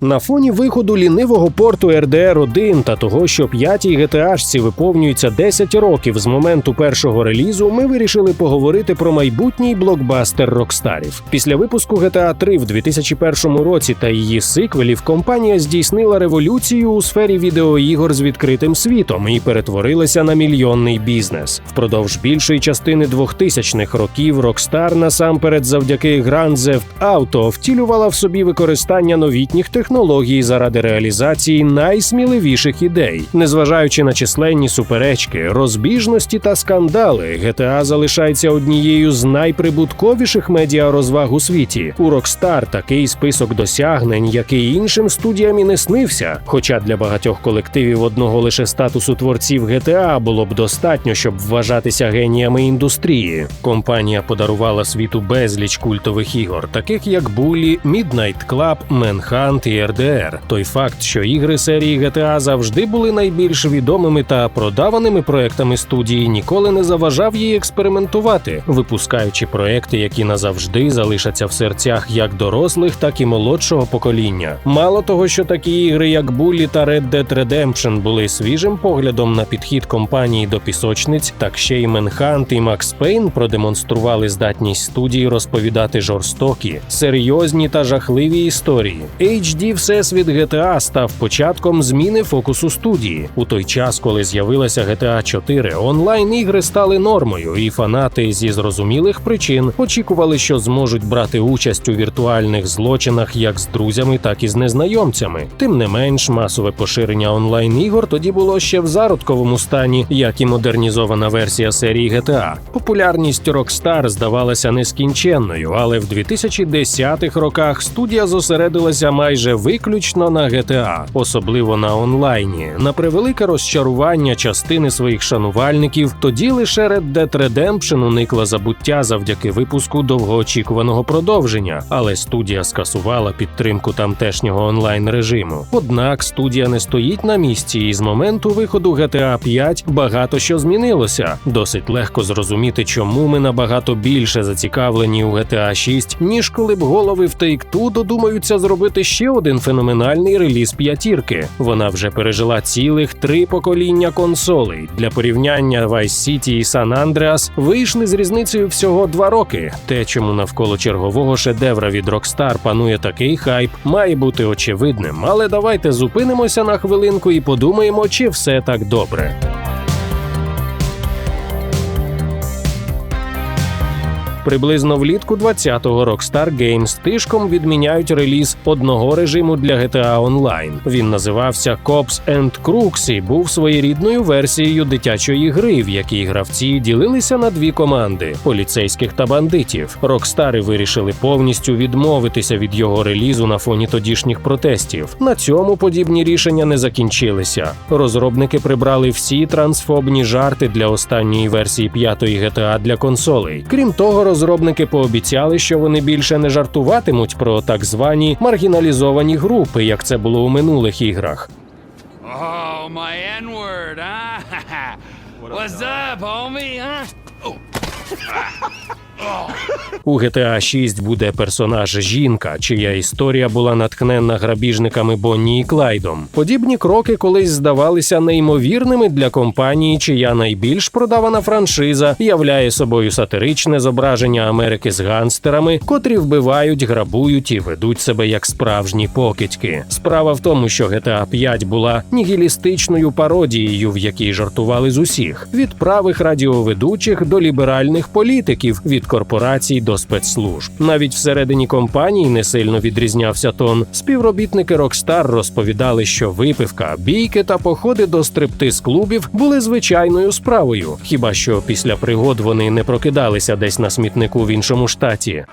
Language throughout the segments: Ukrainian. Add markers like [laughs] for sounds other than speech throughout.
На фоні виходу лінивого порту RDR 1 та того, що п'ятій GTA-шці виповнюється 10 років з моменту першого релізу, ми вирішили поговорити про майбутній блокбастер Рокстарів. Після випуску GTA 3 в 2001 році та її сиквелів компанія здійснила революцію у сфері відеоігор з відкритим світом і перетворилася на мільйонний бізнес. Впродовж більшої частини 2000-х років Rockstar насамперед завдяки Grand Theft Auto втілювала в собі використання новітніх технологій заради реалізації найсміливіших ідей. Незважаючи на численні суперечки, розбіжності та скандали, GTA залишається однією з найприбутковіших медіарозваг у світі. У Rockstar такий список досягнень, який іншим студіям і не снився. Хоча для багатьох колективів одного лише статусу творців GTA було б достатньо, щоб вважатися геніями індустрії. Компанія подарувала світу безліч культових ігор, таких як Bully, Midnight Club, Manhunt і RDR. Той факт, що ігри серії GTA завжди були найбільш відомими та продаваними проектами студії, ніколи не заважав їй експериментувати, випускаючи проекти, які назавжди залишаться в серцях як дорослих, так і молодшого покоління. Мало того, що такі ігри, як Bully та Red Dead Redemption були свіжим поглядом на підхід компанії до пісочниць, так ще й Manhunt і Max Payne продемонстрували здатність студії розповідати жорстокі, серйозні та жахливі історії. HD Всесвіт GTA став початком зміни фокусу студії. У той час, коли з'явилася GTA 4, онлайн ігри стали нормою, і фанати зі зрозумілих причин очікували, що зможуть брати участь у віртуальних злочинах як з друзями, так і з незнайомцями. Тим не менш, масове поширення онлайн ігор тоді було ще в зародковому стані, як і модернізована версія серії GTA. Популярність Rockstar здавалася нескінченною, але в 2010-х роках студія зосередилася майже виключно на GTA, особливо на онлайні. На превелике розчарування частини своїх шанувальників, тоді лише Red Dead Redemption уникла забуття завдяки випуску довгоочікуваного продовження, але студія скасувала підтримку тамтешнього онлайн режиму. Однак студія не стоїть на місці, і з моменту виходу GTA 5 багато що змінилося. Досить легко зрозуміти, чому ми набагато більше зацікавлені у GTA 6, ніж коли б голови в Take-Two додумаються зробити ще один феноменальний реліз п'ятірки. Вона вже пережила цілих три покоління консолей. Для порівняння Vice City і San Andreas вийшли з різницею всього два роки. Те, чому навколо чергового шедевра від Rockstar панує такий хайп, має бути очевидним. Але давайте зупинимося на хвилинку і подумаємо, чи все так добре. Приблизно влітку 20-го Rockstar Games тишком відміняють реліз одного режиму для GTA Online. Він називався Cops and Crooks і був своєрідною версією дитячої гри, в якій гравці ділилися на дві команди поліцейських та бандитів. Рокстари вирішили повністю відмовитися від його релізу на фоні тодішніх протестів. На цьому подібні рішення не закінчилися. Розробники прибрали всі трансфобні жарти для останньої версії п'ятої GTA для консолей. Крім того, розробники пообіцяли, що вони більше не жартуватимуть про так звані маргіналізовані групи, як це було у минулих іграх. Oh, my huh? [laughs] What's up, homie, huh? [laughs] У GTA 6 буде персонаж жінка, чия історія була натхненна грабіжниками Бонні і Клайдом. Подібні кроки колись здавалися неймовірними для компанії, чия найбільш продавана франшиза являє собою сатиричне зображення Америки з гангстерами, котрі вбивають, грабують і ведуть себе як справжні покидьки. Справа в тому, що GTA 5 була нігілістичною пародією, в якій жартували з усіх від правих радіоведучих до ліберальних політиків, від корпорацій до спецслужб. Навіть всередині компанії не сильно відрізнявся тон. Співробітники Rockstar розповідали, що випивка, бійки та походи до стриптиз-клубів були звичайною справою. Хіба що після пригод вони не прокидалися десь на смітнику в іншому штаті.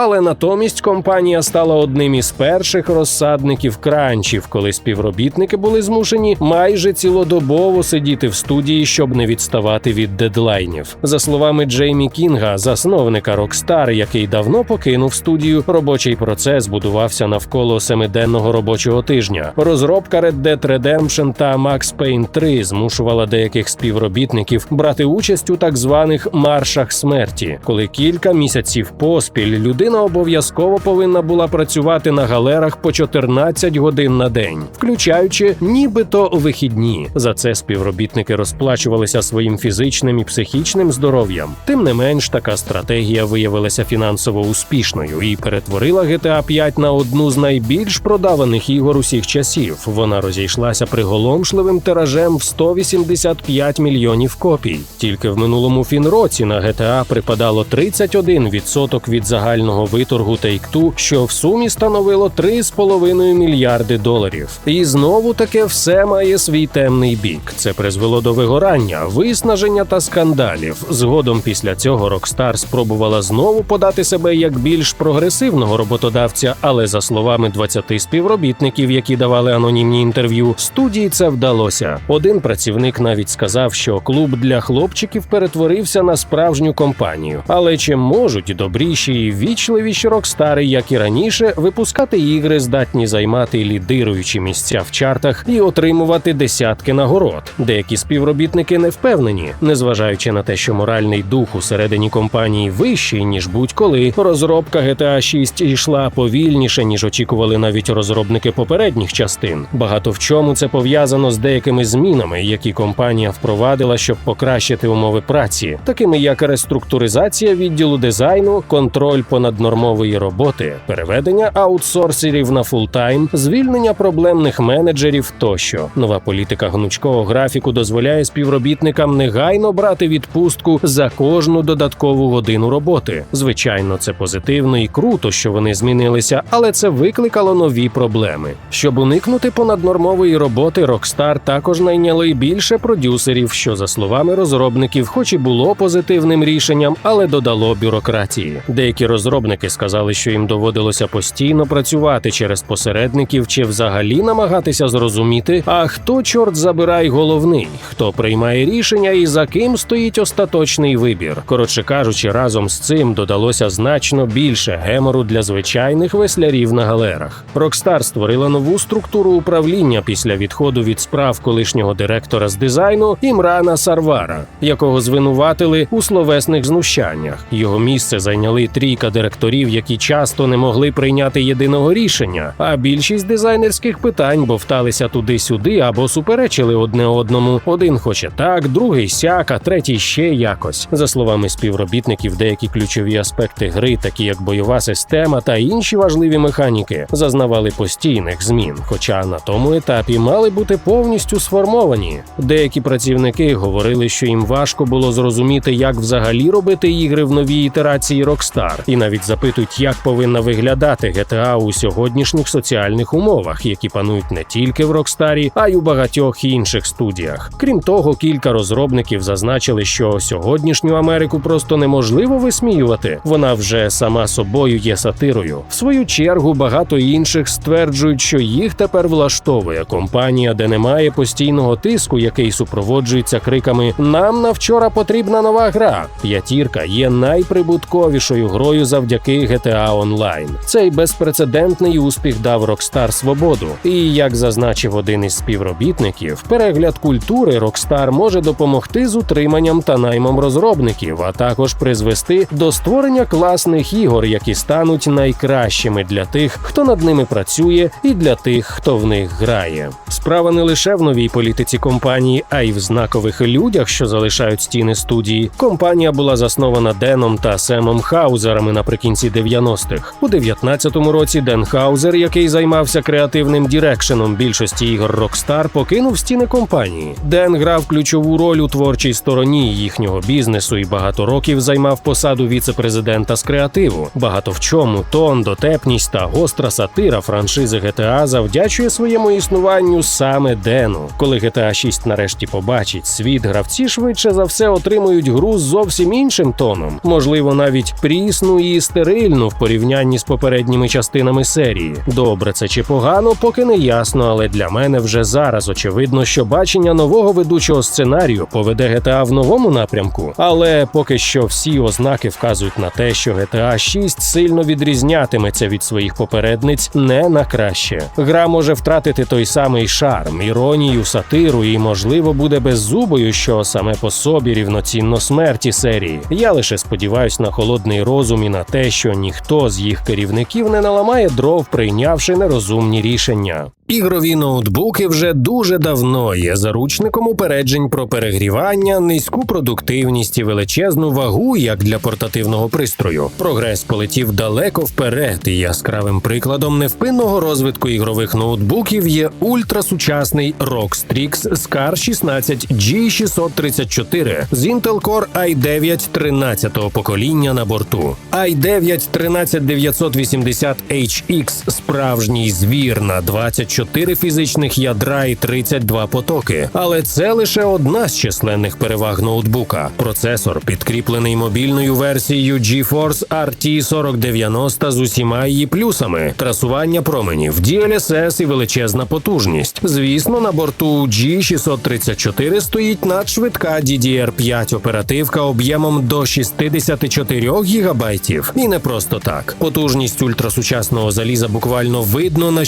Але натомість компанія стала одним із перших розсадників кранчів, коли співробітники були змушені майже цілодобово сидіти в студії, щоб не відставати від дедлайнів. За словами Джеймі Кінга, засновника Rockstar, який давно покинув студію, робочий процес будувався навколо семиденного робочого тижня. Розробка Red Dead Redemption та Max Payne 3 змушувала деяких співробітників брати участь у так званих маршах смерті, коли кілька місяців поспіль людина обов'язково повинна була працювати на галерах по 14 годин на день, включаючи нібито вихідні. За це співробітники розплачувалися своїм фізичним і психічним здоров'ям. Тим не менш, така стратегія виявилася фінансово успішною і перетворила GTA 5 на одну з найбільш продаваних ігор усіх часів. Вона розійшлася приголомшливим тиражем в 185 мільйонів копій. Тільки в минулому фінроці на GTA припадало 31% від загального виторгу Take-Two, що в сумі становило 3,5 мільярди доларів. І знову таке все має свій темний бік. Це призвело до вигорання, виснаження та скандалів. Згодом після цього Rockstar спробувала знову подати себе як більш прогресивного роботодавця, але за словами 20 співробітників, які давали анонімні інтерв'ю, студії це вдалося. Один працівник навіть сказав, що клуб для хлопчиків перетворився на справжню компанію. Але чи можуть добріші і вічливіші рокстари, як і раніше, випускати ігри, здатні займати лідируючі місця в чартах і отримувати десятки нагород? Деякі співробітники не впевнені, незважаючи на те, що моральний дух усередині компанії вищий ніж будь-коли. Розробка GTA 6 йшла повільніше ніж очікували навіть розробники попередніх частин. Багато в чому це пов'язано з деякими змінами, які компанія впровадила, щоб покращити умови праці, такими як реструктуризація відділу дизайну, контроль понаднормової роботи, переведення аутсорсерів на фултайм, звільнення проблемних менеджерів тощо. Нова політика гнучкого графіку дозволяє співробітникам негайно брати відпустку за кожну додаткову годину роботи. Звичайно, це позитивно і круто, що вони змінилися, але це викликало нові проблеми. Щоб уникнути понаднормової роботи, Rockstar також найняли більше продюсерів, що за словами розробників, хоч і було позитивним рішенням, але додало бюрократії. Деякі розробники сказали, що їм доводилося постійно працювати через посередників чи взагалі намагатися зрозуміти, а хто чорт забирай головний, хто приймає рішення і за ким стоїть остаточний вибір. Коротше кажучи, разом з цим додалося значно більше гемору для звичайних веслярів на галерах. Rockstar створила нову структуру управління після відходу від справ колишнього директора з дизайну Імрана Сарвара, якого звинуватили у словесних знущаннях. Його місце зайняли трійка директорів, які часто не могли прийняти єдиного рішення. А більшість дизайнерських питань бовталися туди-сюди або суперечили одне одному. Один хоче так, другий сяк, а третій ще якось. За словами співробітників, деякі ключові аспекти гри, такі як бойова система та інші важливі механіки, зазнавали постійних змін. Хоча на тому етапі мали бути повністю сформовані. Деякі працівники говорили, що їм важко було зрозуміти, як взагалі робити ігри в новій ітерації Rockstar, і навіть запитують, як повинна виглядати GTA у сьогоднішніх соціальних умовах, які панують не тільки в Rockstar, а й у багатьох інших студіях. Крім того, кілька розробників зазначили, що сьогоднішню Америку просто неможливо висміювати. Вона вже сама собою є сатирою. В свою чергу багато інших стверджують, що їх тепер влаштовує компанія, де немає постійного тиску, який супроводжується криками Нам на вчора потрібна нова гра. П'ятірка є найприбутковішою грою завдяки GTA Online. Цей безпрецедентний успіх дав Rockstar свободу. І як зазначив один із співробітників, перегляд культури Rockstar може допомогти з утриманням та наймом розробників, а також призвести до створення класних ігор, які стануть найкращими для тих, хто над ними працює, і для тих, хто в них грає. Справа не лише в новій політиці компанії, а й в знакових людях, що залишають стіни студії. Компанія була заснована Деном та Семом Хаузерами наприкінці 90-х. У 19-му році Ден Хаузер, який займався креативним дірекшеном більшості ігор Rockstar, покинув стіни компанії. Ден грав ключову роль у творчій стороні їхнього бізнесу і багато років займав посаду віце-президента з креативу. Багато в чому тон, дотепність та гостра сатира франшизи GTA завдячує своєму існуванню саме Дену. Коли GTA 6 нарешті побачить світ, гравці швидше за все отримують гру з зовсім іншим тоном, можливо, навіть прісну і стерильну в порівнянні з попередніми частинами серії. Добре, це чи погано, поки не ясно, але для мене вже зараз очевидно, що бачення нового ведучого сценарію поведе GTA в новому напрямку. Але поки що всі ознаки вказують на те, що GTA 6 сильно відрізнятиметься від своїх попередниць не на краще. Гра може втратити той самий шарм, іронію, сатиру і, можливо, буде беззубою, що саме по собі рівноцінно смерті серії. Я лише сподіваюсь на холодний розум і на те, що ніхто з їх керівників не наламає дров, прийнявши нерозумні рішення. Ігрові ноутбуки вже дуже давно є заручником упереджень про перегрівання, низьку продуктивність і величезну вагу як для портативного пристрою. Прогрес полетів далеко вперед, і яскравим прикладом невпинного розвитку ігрових ноутбуків є ультрасучасний ROG Strix Scar 16 G634 з Intel Core i9 13-го покоління на борту. i9 13980HX – справжній звір на 24 фізичних ядра і 32 потоки. Але це лише одна з численних переваг ноутбука. Процесор підкріплений мобільною версією GeForce RT 4090 з усіма її плюсами: трасування променів, DLSS і величезна потужність. Звісно, на борту G634 стоїть надшвидка DDR5 оперативка об'ємом до 64 гігабайтів. І не просто так. Потужність ультрасучасного заліза буквально видно на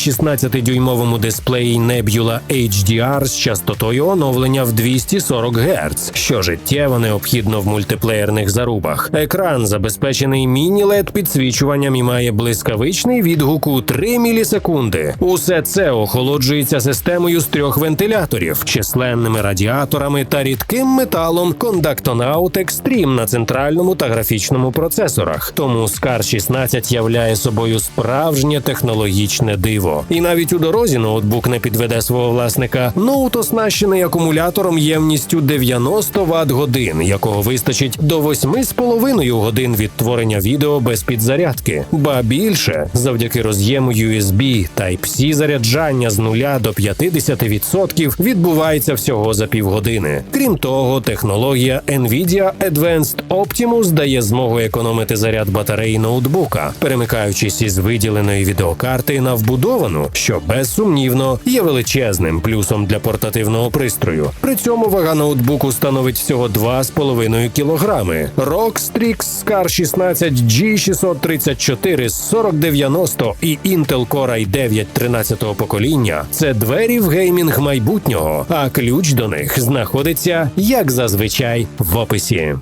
16-дюймовому дисплеї Nebula HDR з частотою оновлення в 240 Гц, що життєво необхідно в мультиплеєрних зарубах. Екран забезпечений міні-лед підсвічуванням і має блискавичний відгук у 3 мілісекунди. Усе це охолоджується системою з трьох вентиляторів, численними радіаторами та рідким металом Conductonaut Extreme на центральному та графічному процесорах. Тому Scar 16 являє собою справжнє технологічне диво. І навіть у дорозі ноутбук не підведе свого власника. Ноут оснащений акумулятором ємністю 90 Вт годин, якого вистачить до 8,5 годин відтворення відео без підзарядки. Ба більше, завдяки роз'єму USB Type-C заряджання з 0 до 50% відбувається всього за півгодини. Крім того, технологія Nvidia Advanced Optimus дає змогу економити заряд батареї ноутбука, перемикаючись із виділеної відеокарти на вбудовану, що безсумнівно є величезним плюсом для портативного пристрою. При цьому вага ноутбуку становить всього 2,5 кілограми. ROG Strix Scar 16 G634 з 4090 і Intel Core i9 13-го покоління це двері в геймінг майбутнього, а ключ до них знаходиться, як зазвичай, в описі.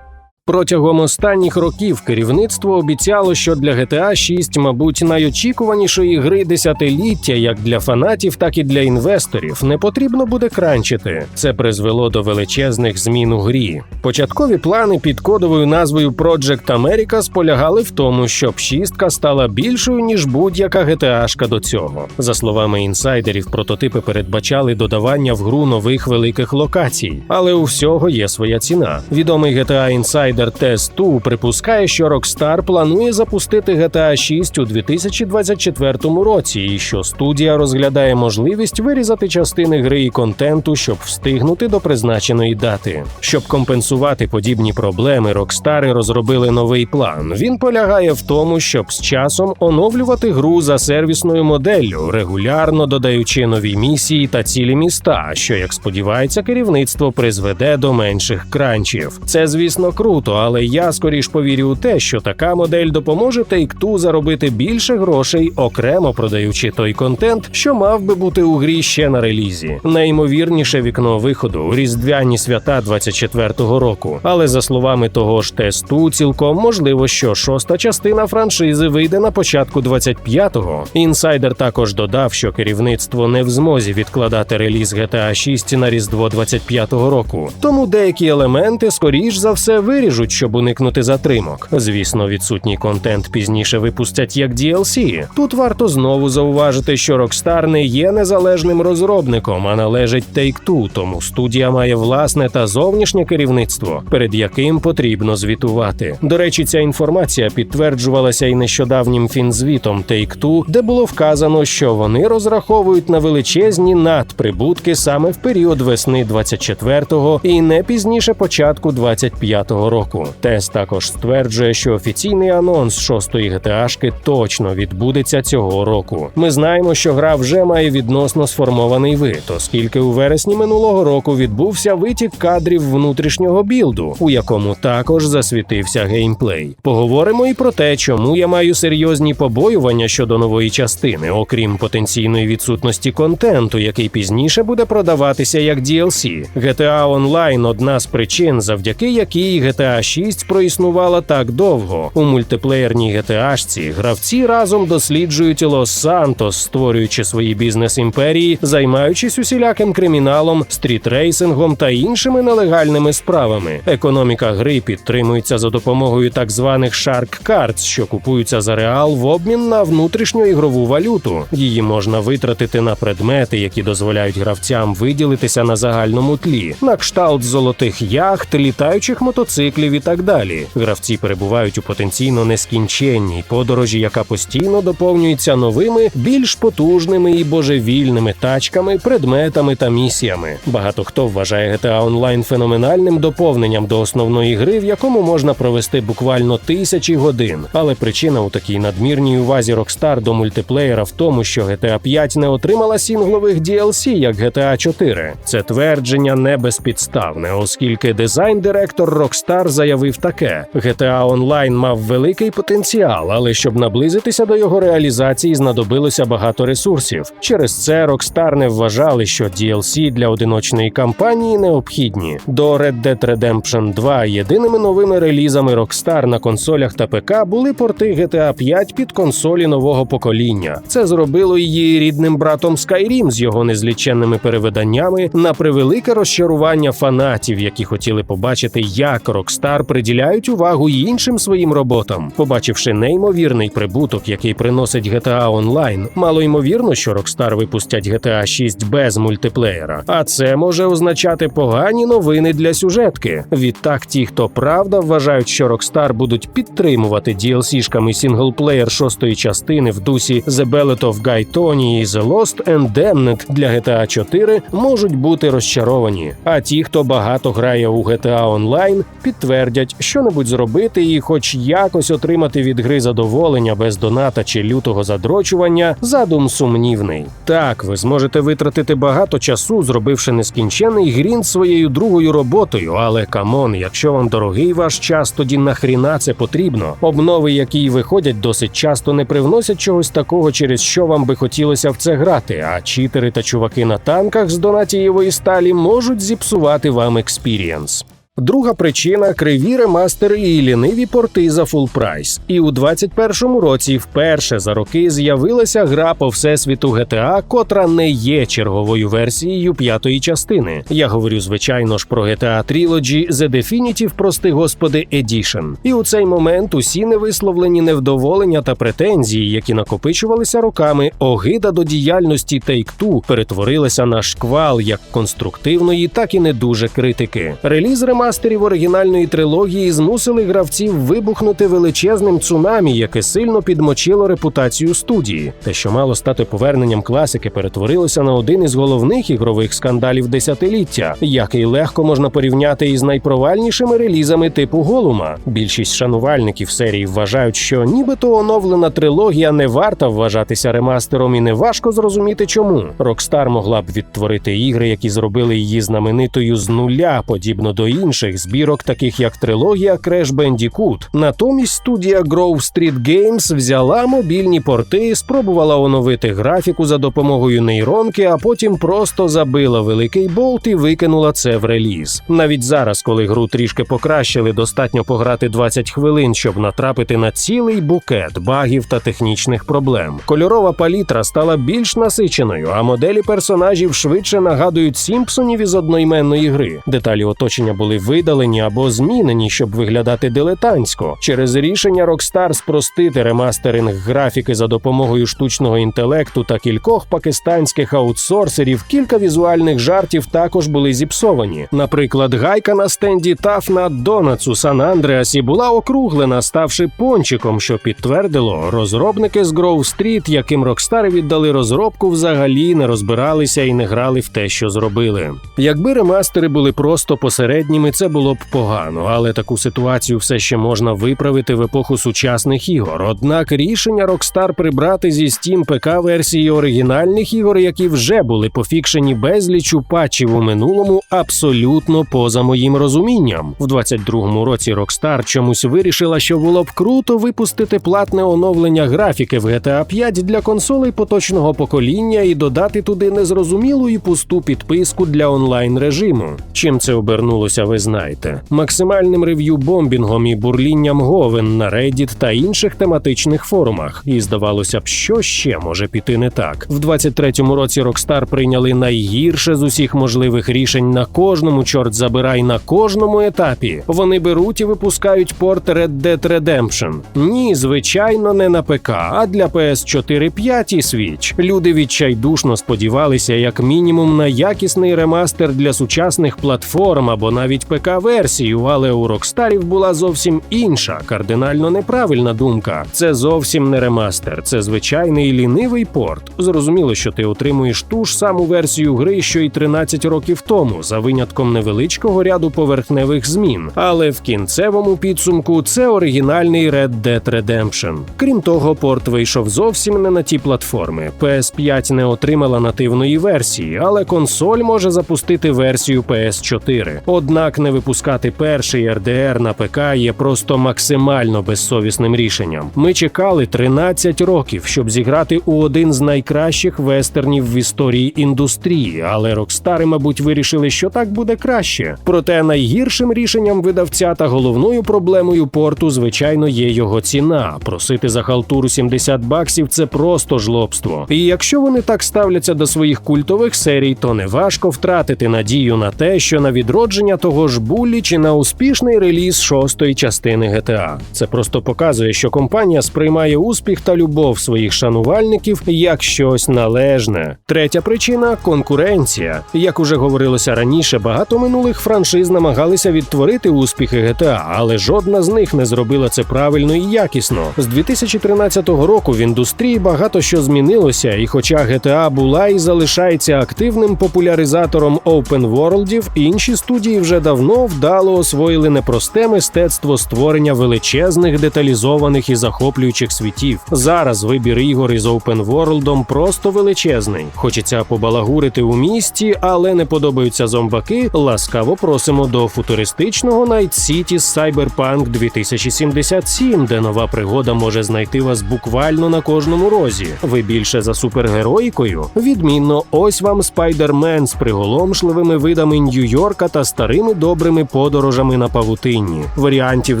Протягом останніх років керівництво обіцяло, що для GTA 6, мабуть, найочікуванішої гри десятиліття як для фанатів, так і для інвесторів не потрібно буде кранчити. Це призвело до величезних змін у грі. Початкові плани під кодовою назвою Project America сполягали в тому, щоб шістка стала більшою ніж будь-яка GTA-шка до цього. За словами інсайдерів, прототипи передбачали додавання в гру нових великих локацій, але у всього є своя ціна. Відомий GTA Insider Test2 припускає, що Rockstar планує запустити GTA 6 у 2024 році, і що студія розглядає можливість вирізати частини гри і контенту, щоб встигнути до призначеної дати. Щоб компенсувати подібні проблеми, Rockstar розробили новий план. Він полягає в тому, щоб з часом оновлювати гру за сервісною моделлю, регулярно додаючи нові місії та цілі міста, що, як сподівається, керівництво призведе до менших кранчів. Це, звісно, круто, але я скоріш повірю у те, що така модель допоможе Take-Two заробити більше грошей, окремо продаючи той контент, що мав би бути у грі ще на релізі. Найімовірніше вікно виходу у різдвяні свята 24-го року. Але за словами того ж тесту, цілком можливо, що шоста частина франшизи вийде на початку 25-го. Інсайдер також додав, що керівництво не в змозі відкладати реліз GTA 6 на різдво 25-го року. Тому деякі елементи, скоріш за все, виріжуть, щоб уникнути затримок. Звісно, відсутній контент пізніше випустять як DLC. Тут варто знову зауважити, що Rockstar не є незалежним розробником, а належить Take-Two, тому студія має власне та зовнішнє керівництво, перед яким потрібно звітувати. До речі, ця інформація підтверджувалася і нещодавнім фінзвітом Take-Two, де було вказано, що вони розраховують на величезні надприбутки саме в період весни 24-го і не пізніше початку 25-го року. Року. Тес також стверджує, що офіційний анонс шостої GTA-шки точно відбудеться цього року. Ми знаємо, що гра вже має відносно сформований вид, оскільки у вересні минулого року відбувся витік кадрів внутрішнього білду, у якому також засвітився геймплей. Поговоримо і про те, чому я маю серйозні побоювання щодо нової частини, окрім потенційної відсутності контенту, який пізніше буде продаватися як DLC. GTA Online – одна з причин, завдяки якій GTA 6 проіснувала так довго. У мультиплеєрній GTA-шці гравці разом досліджують Лос-Сантос, створюючи свої бізнес-імперії, займаючись усіляким криміналом, стрітрейсингом та іншими нелегальними справами. Економіка гри підтримується за допомогою так званих Shark Cards, що купуються за реал в обмін на внутрішню ігрову валюту. Її можна витратити на предмети, які дозволяють гравцям виділитися на загальному тлі, на кшталт золотих яхт, літаючих мотоциклів і так далі. Гравці перебувають у потенційно нескінченній подорожі, яка постійно доповнюється новими, більш потужними і божевільними тачками, предметами та місіями. Багато хто вважає GTA Online феноменальним доповненням до основної гри, в якому можна провести буквально тисячі годин. Але причина у такій надмірній увазі Rockstar до мультиплеєра в тому, що GTA 5 не отримала сінглових DLC, як GTA 4. Це твердження не безпідставне, оскільки дизайн-директор Rockstar заявив таке: GTA Online мав великий потенціал, але щоб наблизитися до його реалізації, знадобилося багато ресурсів. Через це Rockstar не вважали, що DLC для одиночної кампанії необхідні. До Red Dead Redemption 2 єдиними новими релізами Rockstar на консолях та ПК були порти GTA 5 під консолі нового покоління. Це зробило її рідним братом Skyrim з його незліченними перевиданнями на превелике розчарування фанатів, які хотіли побачити, як Rockstar приділяють увагу й іншим своїм роботам. Побачивши неймовірний прибуток, який приносить GTA Online, мало ймовірно, що Rockstar випустять GTA 6 без мультиплеєра. А це може означати погані новини для сюжетки. Відтак, ті, хто правда вважають, що Rockstar будуть підтримувати DLC-шками сінглплеєр шостої частини в дусі The Ballad of Guy Tony і The Lost and Damned для GTA 4, можуть бути розчаровані. А ті, хто багато грає у GTA Online, підтвердять, що небудь зробити і, хоч якось отримати від гри задоволення без доната чи лютого задрочування, задум сумнівний. Так, ви зможете витратити багато часу, зробивши нескінченний грінт своєю другою роботою, але камон, якщо вам дорогий ваш час, тоді нахріна це потрібно. Обнови, які виходять досить часто, не привносять чогось такого, через що вам би хотілося в це грати. А читери та чуваки на танках з донатієвої сталі можуть зіпсувати вам експірієнс. Друга причина криві ремастери і ліниві порти за фул прайс. І у 21-му році вперше за роки з'явилася гра по всесвіту GTA, котра не є черговою версією п'ятої частини. Я говорю, звичайно ж, про GTA Trilogy The Definitive, прости господи, Edition. І у цей момент усі невисловлені невдоволення та претензії, які накопичувалися роками, огида до діяльності Take-Two перетворилися на шквал як конструктивної, так і не дуже критики. Реліз ремастерів оригінальної трилогії змусили гравців вибухнути величезним цунамі, яке сильно підмочило репутацію студії. Те, що мало стати поверненням класики, перетворилося на один із головних ігрових скандалів десятиліття, який легко можна порівняти із найпровальнішими релізами типу Голума. Більшість шанувальників серії вважають, що нібито оновлена трилогія не варта вважатися ремастером, і не важко зрозуміти, чому Rockstar могла б відтворити ігри, які зробили її знаменитою з нуля, подібно до інших збірок, таких як трилогія Crash Bandicoot. Натомість студія Grove Street Games взяла мобільні порти, спробувала оновити графіку за допомогою нейронки, а потім просто забила великий болт і викинула це в реліз. Навіть зараз, коли гру трішки покращили, достатньо пограти 20 хвилин, щоб натрапити на цілий букет багів та технічних проблем. Кольорова палітра стала більш насиченою, а моделі персонажів швидше нагадують Сімпсонів із одноіменної гри. Деталі оточення були видалені або змінені, щоб виглядати дилетантсько. Через рішення Rockstar спростити ремастеринг графіки за допомогою штучного інтелекту та кількох пакистанських аутсорсерів, кілька візуальних жартів також були зіпсовані. Наприклад, гайка на стенді Таф на Донацу Сан Андреасі була округлена, ставши пончиком, що підтвердило, розробники з Grove Street, яким Rockstar віддали розробку, взагалі не розбиралися і не грали в те, що зробили. Якби ремастери були просто посередніми, це було б погано, але таку ситуацію все ще можна виправити в епоху сучасних ігор. Однак рішення Rockstar прибрати зі Steam ПК версії оригінальних ігор, які вже були пофікшені безлічу патчів у минулому, абсолютно поза моїм розумінням. В 22-му році Rockstar чомусь вирішила, що було б круто випустити платне оновлення графіки в GTA 5 для консолей поточного покоління і додати туди незрозумілу і пусту підписку для онлайн режиму. Чим це обернулося, ви знаєте. Максимальним рев'ю бомбінгом і бурлінням говен на Reddit та інших тематичних форумах. І здавалося б, що ще може піти не так. В 23-му році Rockstar прийняли найгірше з усіх можливих рішень на кожному чорт забирай на кожному етапі. Вони беруть і випускають порт Red Dead Redemption. Ні, звичайно, не на ПК, а для PS4 5 і Switch. Люди відчайдушно сподівалися, як мінімум, на якісний ремастер для сучасних платформ або навіть ПК-версію, але у Рокстарів була зовсім інша, кардинально неправильна думка. Це зовсім не ремастер, це звичайний лінивий порт. Зрозуміло, що ти отримуєш ту ж саму версію гри, що й 13 років тому, за винятком невеличкого ряду поверхневих змін. Але в кінцевому підсумку це оригінальний Red Dead Redemption. Крім того, порт вийшов зовсім не на ті платформи. PS5 не отримала нативної версії, але консоль може запустити версію PS4. Однак не випускати перший RDR на ПК є просто максимально безсовісним рішенням. Ми чекали 13 років, щоб зіграти у один з найкращих вестернів в історії індустрії, але Рокстари, мабуть, вирішили, що так буде краще. Проте найгіршим рішенням видавця та головною проблемою порту, звичайно, є його ціна. Просити за халтуру 70 баксів це просто жлобство. І якщо вони так ставляться до своїх культових серій, то не важко втратити надію на те, що на відродження того ж булі чи на успішний реліз шостої частини GTA. Це просто показує, що компанія сприймає успіх та любов своїх шанувальників як щось належне. Третя причина конкуренція. Як уже говорилося раніше, багато минулих франшиз намагалися відтворити успіхи GTA, але жодна з них не зробила це правильно і якісно. З 2013 року в індустрії багато що змінилося, і хоча GTA була і залишається активним популяризатором open worldів, інші студії вже давно вдало освоїли непросте мистецтво створення величезних, деталізованих і захоплюючих світів. Зараз вибір ігор із open worldом просто величезний. Хочеться побалагурити у місті, але не подобаються зомбаки. Ласкаво просимо до футуристичного Night City Cyberpunk 2077, де нова пригода може знайти вас буквально на кожному розі. Ви більше за супергероїкою? Відмінно, ось вам Спайдермен з приголомшливими видами Нью-Йорка та старими добрими подорожами на павутинні. Варіантів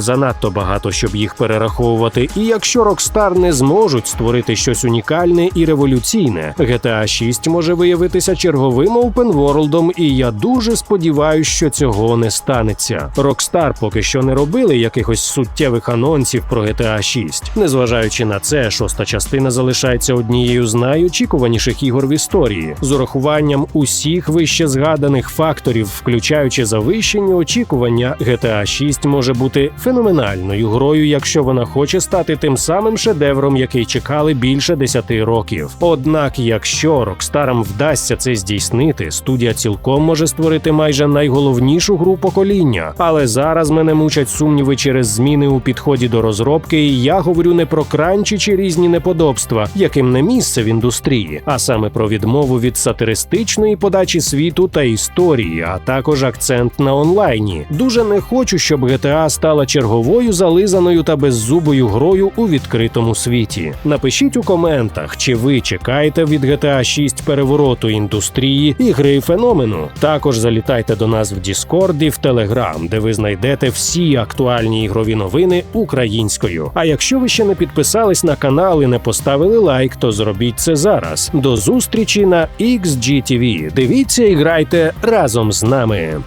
занадто багато, щоб їх перераховувати. І якщо Rockstar не зможуть створити щось унікальне і революційне, GTA 6 може виявитися черговим опенворлдом, і я дуже сподіваюся, що цього не станеться. Rockstar поки що не робили якихось суттєвих анонсів про GTA 6. Незважаючи на це, шоста частина залишається однією з найочікуваніших ігор в історії з урахуванням усіх вище згаданих факторів, включаючи завищені очікування, GTA 6 може бути феноменальною грою, якщо вона хоче стати тим самим шедевром, який чекали більше 10 років. Однак, якщо Рокстарам вдасться це здійснити, студія цілком може створити майже найголовнішу гру покоління. Але зараз мене мучать сумніви через зміни у підході до розробки, і я говорю не про кранчі чи різні неподобства, яким не місце в індустрії, а саме про відмову від сатиристичної подачі світу та історії, а також акцент на онлайні. Дуже не хочу, щоб GTA стала черговою зализаною та беззубою грою у відкритому світі. Напишіть у коментах, чи ви чекаєте від GTA 6 перевороту індустрії і гри феномену. Також залітайте до нас в Discord і в Telegram, де ви знайдете всі актуальні ігрові новини українською. А якщо ви ще не підписались на канал і не поставили лайк, то зробіть це зараз. До зустрічі на XGTV. Дивіться і грайте разом з нами.